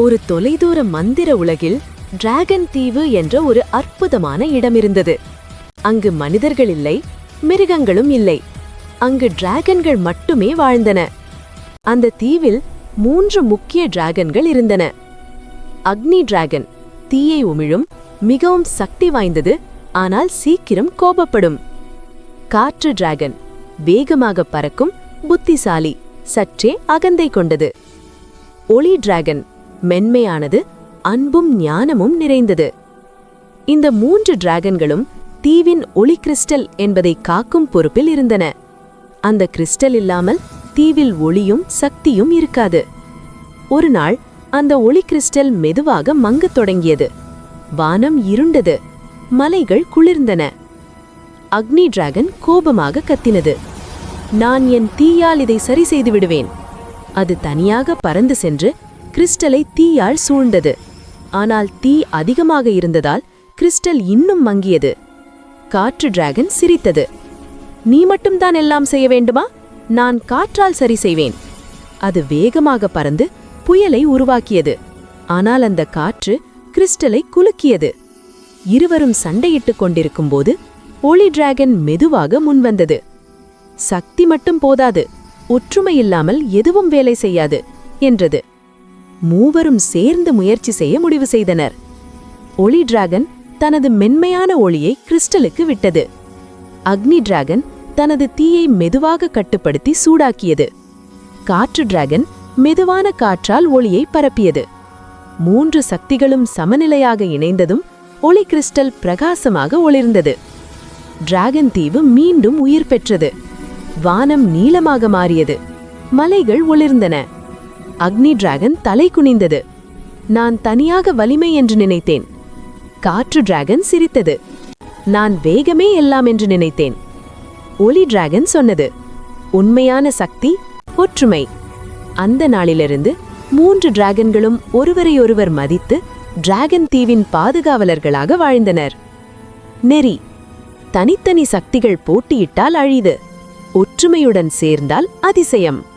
ஒரு தொலைதூர மந்திர உலகில் டிராகன் தீவு என்ற ஒரு அற்புதமான இடம் இருந்தது அங்கு மனிதர்கள் இல்லை மிருகங்களும் இல்லை. அங்கு டிராகன்கள் மட்டுமே வாழ்ந்தன. அந்த தீவில் மூன்று முக்கிய டிராகன்கள் இருந்தன. அக்னி டிராகன் தீயை உமிழும் மிகவும் சக்தி வாய்ந்தது ஆனால் சீக்கிரம் கோபப்படும். காற்று டிராகன் வேகமாக பறக்கும் புத்திசாலி சற்றே அகந்தை கொண்டது. ஒளி டிராகன் மென்மையானது அன்பும் ஞானமும் நிறைந்தது. இந்த மூன்று டிராகன்களும் தீவின் ஒளி கிறிஸ்டல் என்பதை காக்கும் பொறுப்பில் இருந்தன. அந்த கிறிஸ்டல் இல்லாமல் தீவில் ஒளியும் சக்தியும் இருக்காது. ஒரு நாள் அந்த ஒளி கிறிஸ்டல் மெதுவாக மங்கத் தொடங்கியது. வானம் இருண்டது மலைகள் குளிர்ந்தன. அக்னி டிராகன் கோபமாக கத்தினது. நான் என் தீயால் இதை சரி செய்து விடுவேன். அது தனியாக பறந்து சென்று கிறிஸ்டலை தீயால் சூழ்ந்தது. ஆனால் தீ அதிகமாக இருந்ததால் கிறிஸ்டல் இன்னும் மங்கியது. காற்று டிராகன் சிரித்தது. நீ மட்டும்தான் எல்லாம் செய்ய வேண்டுமா? நான் காற்றால் சரி செய்வேன். அது வேகமாக பறந்து புயலை உருவாக்கியது. ஆனால் அந்த காற்று கிறிஸ்டலை குலுக்கியது. இருவரும் சண்டையிட்டுக் கொண்டிருக்கும் போது ஒளி டிராகன் மெதுவாக முன்வந்தது. சக்தி மட்டும் போதாது. ஒற்றுமை இல்லாமல் எதுவும் வேலை செய்யாது என்றது. மூவரும் சேர்ந்து முயற்சி செய்ய முடிவு செய்தனர். ஒளி டிராகன் தனது மென்மையான ஒளியை கிறிஸ்டலுக்கு விட்டது. அக்னி டிராகன் தனது தீயை மெதுவாக கட்டுப்படுத்தி சூடாக்கியது. காற்று டிராகன் மெதுவான காற்றால் ஒளியை பரப்பியது. மூன்று சக்திகளும் சமநிலையாக இணைந்ததும் ஒளி கிறிஸ்டல் பிரகாசமாக ஒளிர்ந்தது. டிராகன் தீவு மீண்டும் உயிர் பெற்றது. வானம் நீளமாக மாறியது. மலைகள் ஒளிர்ந்தன. அக்னி டிராகன் தலை குனிந்தது. நான் தனியாக வலிமை என்று நினைத்தேன். காற்று டிராகன் சிரித்தது. நான் வேகமே எல்லாம் என்று நினைத்தேன். ஒளி டிராகன் சொன்னது. உண்மையான சக்தி ஒற்றுமை. அந்த நாளிலிருந்து மூன்று டிராகன்களும் ஒருவரையொருவர் மதித்து டிராகன் தீவின் பாதுகாவலர்களாக வாழ்ந்தனர். நெறி. தனித்தனி சக்திகள் போட்டியிட்டால் அழிது. ஒற்றுமையுடன் சேர்ந்தால் அதிசயம்.